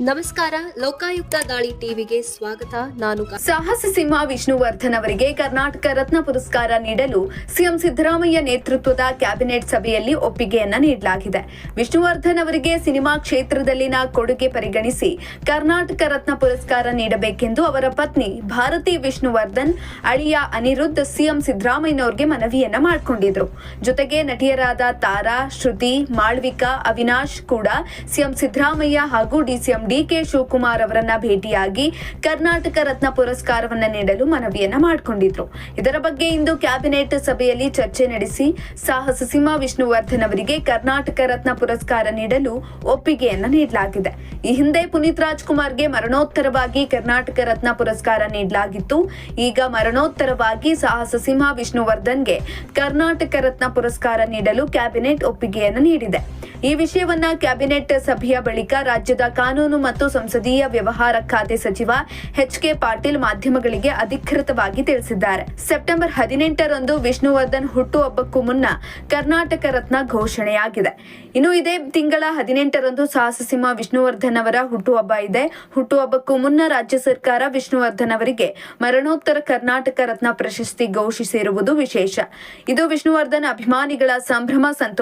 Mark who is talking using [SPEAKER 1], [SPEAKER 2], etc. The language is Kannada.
[SPEAKER 1] ನಮಸ್ಕಾರ, ಲೋಕಾಯುಕ್ತ ದಾಳಿ ಟಿವಿಗೆ ಸ್ವಾಗತ. ನಾನು
[SPEAKER 2] ಸಾಹಸ ಸಿಂಹ ವಿಷ್ಣುವರ್ಧನ್ ಅವರಿಗೆ ಕರ್ನಾಟಕ ರತ್ನ ಪುರಸ್ಕಾರ ನೀಡಲು ಸಿಎಂ ಸಿದ್ದರಾಮಯ್ಯ ನೇತೃತ್ವದ ಕ್ಯಾಬಿನೆಟ್ ಸಭೆಯಲ್ಲಿ ಒಪ್ಪಿಗೆಯನ್ನ ನೀಡಲಾಗಿದೆ. ವಿಷ್ಣುವರ್ಧನ್ ಅವರಿಗೆ ಸಿನಿಮಾ ಕ್ಷೇತ್ರದಲ್ಲಿನ ಕೊಡುಗೆ ಪರಿಗಣಿಸಿ ಕರ್ನಾಟಕ ರತ್ನ ಪುರಸ್ಕಾರ ನೀಡಬೇಕೆಂದು ಅವರ ಪತ್ನಿ ಭಾರತಿ ವಿಷ್ಣುವರ್ಧನ್, ಅಳಿಯ ಅನಿರುದ್ಧ ಸಿಎಂ ಸಿದ್ದರಾಮಯ್ಯನವರಿಗೆ ಮನವಿಯನ್ನ ಮಾಡಿಕೊಂಡಿದ್ರು. ಜೊತೆಗೆ ನಟಿಯರಾದ ತಾರಾ, ಶ್ರುತಿ, ಮಾಳ್ವಿಕಾ, ಅವಿನಾಶ್ ಕೂಡ ಸಿಎಂ ಸಿದ್ದರಾಮಯ್ಯ ಹಾಗೂ ಡಿಸಿಎಂ ಡಿಕೆ ಶಿವಕುಮಾರ್ ಅವರನ್ನ ಭೇಟಿಯಾಗಿ ಕರ್ನಾಟಕ ರತ್ನ ಪುರಸ್ಕಾರವನ್ನ ನೀಡಲು ಮನವಿಯನ್ನ ಮಾಡಿಕೊಂಡಿದ್ರು. ಇದರ ಬಗ್ಗೆ ಇಂದು ಕ್ಯಾಬಿನೆಟ್ ಸಭೆಯಲ್ಲಿ ಚರ್ಚೆ ನಡೆಸಿ ಸಾಹಸ ಸಿಂಹ ವಿಷ್ಣುವರ್ಧನ್ ಅವರಿಗೆ ಕರ್ನಾಟಕ ರತ್ನ ಪುರಸ್ಕಾರ ನೀಡಲು ಒಪ್ಪಿಗೆಯನ್ನ ನೀಡಲಾಗಿದೆ. ಈ ಹಿಂದೆ ಪುನೀತ್ ರಾಜ್ಕುಮಾರ್ಗೆ ಮರಣೋತ್ತರವಾಗಿ ಕರ್ನಾಟಕ ರತ್ನ ಪುರಸ್ಕಾರ ನೀಡಲಾಗಿತ್ತು. ಈಗ ಮರಣೋತ್ತರವಾಗಿ ಸಾಹಸ ಸಿಂಹ ವಿಷ್ಣುವರ್ಧನ್ಗೆ ಕರ್ನಾಟಕ ರತ್ನ ಪುರಸ್ಕಾರ ನೀಡಲು ಕ್ಯಾಬಿನೆಟ್ ಒಪ್ಪಿಗೆಯನ್ನು ನೀಡಿದೆ. ಈ ವಿಷಯವನ್ನ ಕ್ಯಾಬಿನೆಟ್ ಸಭೆಯ ಬಳಿಕ ರಾಜ್ಯದ ಕಾನೂನು ಮತ್ತು ಸಂಸದೀಯ ವ್ಯವಹಾರ ಖಾತೆ ಸಚಿವ ಎಚ್ ಕೆ ಪಾಟೀಲ್ ಮಾಧ್ಯಮಗಳಿಗೆ ಅಧಿಕೃತವಾಗಿ ತಿಳಿಸಿದ್ದಾರೆ. ಸೆಪ್ಟೆಂಬರ್ ಹದಿನೆಂಟರಂದು ವಿಷ್ಣುವರ್ಧನ್ ಹುಟ್ಟುಹಬ್ಬಕ್ಕೂ ಮುನ್ನ ಕರ್ನಾಟಕ ರತ್ನ ಘೋಷಣೆಯಾಗಿದೆ. ಇನ್ನು ಇದೇ ತಿಂಗಳ ಹದಿನೆಂಟರಂದು ಸಾಹಸಸಿಂಹ ವಿಷ್ಣುವರ್ಧನ್ ಅವರ ಹುಟ್ಟುಹಬ್ಬ ಇದೆ. ಹುಟ್ಟುಹಬ್ಬಕ್ಕೂ ಮುನ್ನ ರಾಜ್ಯ ಸರ್ಕಾರ ವಿಷ್ಣುವರ್ಧನ್ ಅವರಿಗೆ ಮರಣೋತ್ತರ ಕರ್ನಾಟಕ ರತ್ನ ಪ್ರಶಸ್ತಿ ಘೋಷಿಸಿರುವುದು ವಿಶೇಷ. ಇದು ವಿಷ್ಣುವರ್ಧನ್ ಅಭಿಮಾನಿಗಳ ಸಂಭ್ರಮ, ಸಂತೋಷ